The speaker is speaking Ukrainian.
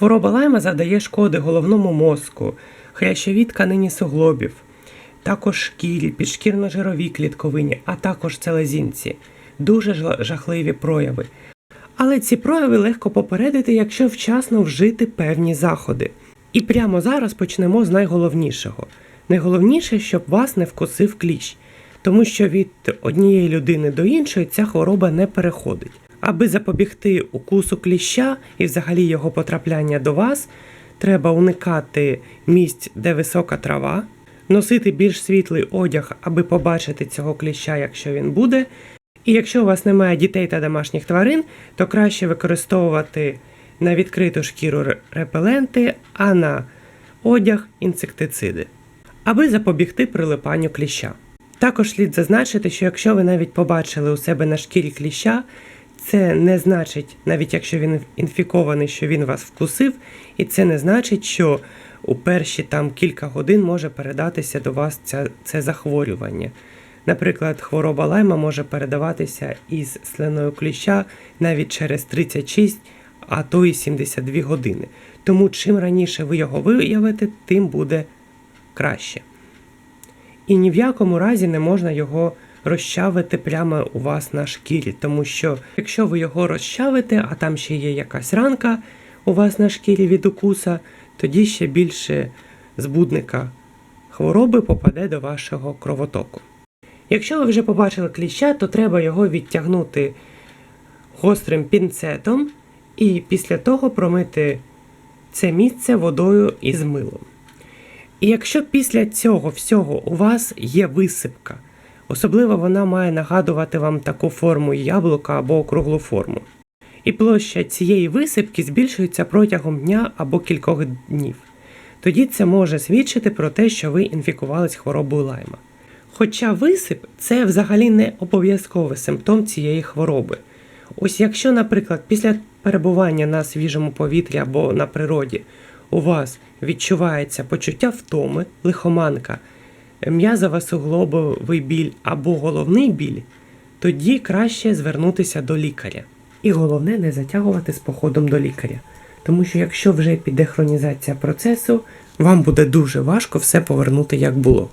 Хвороба лайма завдає шкоди головному мозку, хрящовій тканині суглобів, також шкірі, підшкірно-жировій клітковині, а також селезінці. Дуже жахливі прояви. Але ці прояви легко попередити, якщо вчасно вжити певні заходи. І прямо зараз почнемо з найголовнішого. Найголовніше, щоб вас не вкусив кліщ, тому що від однієї людини до іншої ця хвороба не переходить. Аби запобігти укусу кліща і взагалі його потрапляння до вас, треба уникати місць, де висока трава, носити більш світлий одяг, аби побачити цього кліща, якщо він буде. І якщо у вас немає дітей та домашніх тварин, то краще використовувати на відкриту шкіру репеленти, а на одяг інсектициди, аби запобігти прилипанню кліща. Також слід зазначити, що якщо ви навіть побачили у себе на шкірі кліща, це не значить, навіть якщо він інфікований, що він вас вкусив, і це не значить, що у перші там кілька годин може передатися до вас ця, це захворювання. Наприклад, хвороба лайма може передаватися із слиною кліща навіть через 36, а то і 72 години. Тому чим раніше ви його виявите, тим буде краще. І ні в якому разі не можна його розчавити прямо у вас на шкірі, тому що якщо ви його розчавите, а там ще є якась ранка у вас на шкірі від укуса, тоді ще більше збудника хвороби попаде до вашого кровотоку. Якщо ви вже побачили кліща, то треба його відтягнути гострим пінцетом і після того промити це місце водою із милом. І якщо після цього всього у вас є висипка, особливо вона має нагадувати вам таку форму яблука або округлу форму. І площа цієї висипки збільшується протягом дня або кількох днів. Тоді це може свідчити про те, що ви інфікувались хворобою лайма. Хоча висип це взагалі не обов'язковий симптом цієї хвороби. Ось якщо, наприклад, після перебування на свіжому повітрі або на природі у вас відчувається почуття втоми, лихоманка, м'язова суглобовий біль або головний біль, тоді краще звернутися до лікаря. І головне не затягувати з походом до лікаря. Тому що якщо вже піде хронізація процесу, вам буде дуже важко все повернути як було.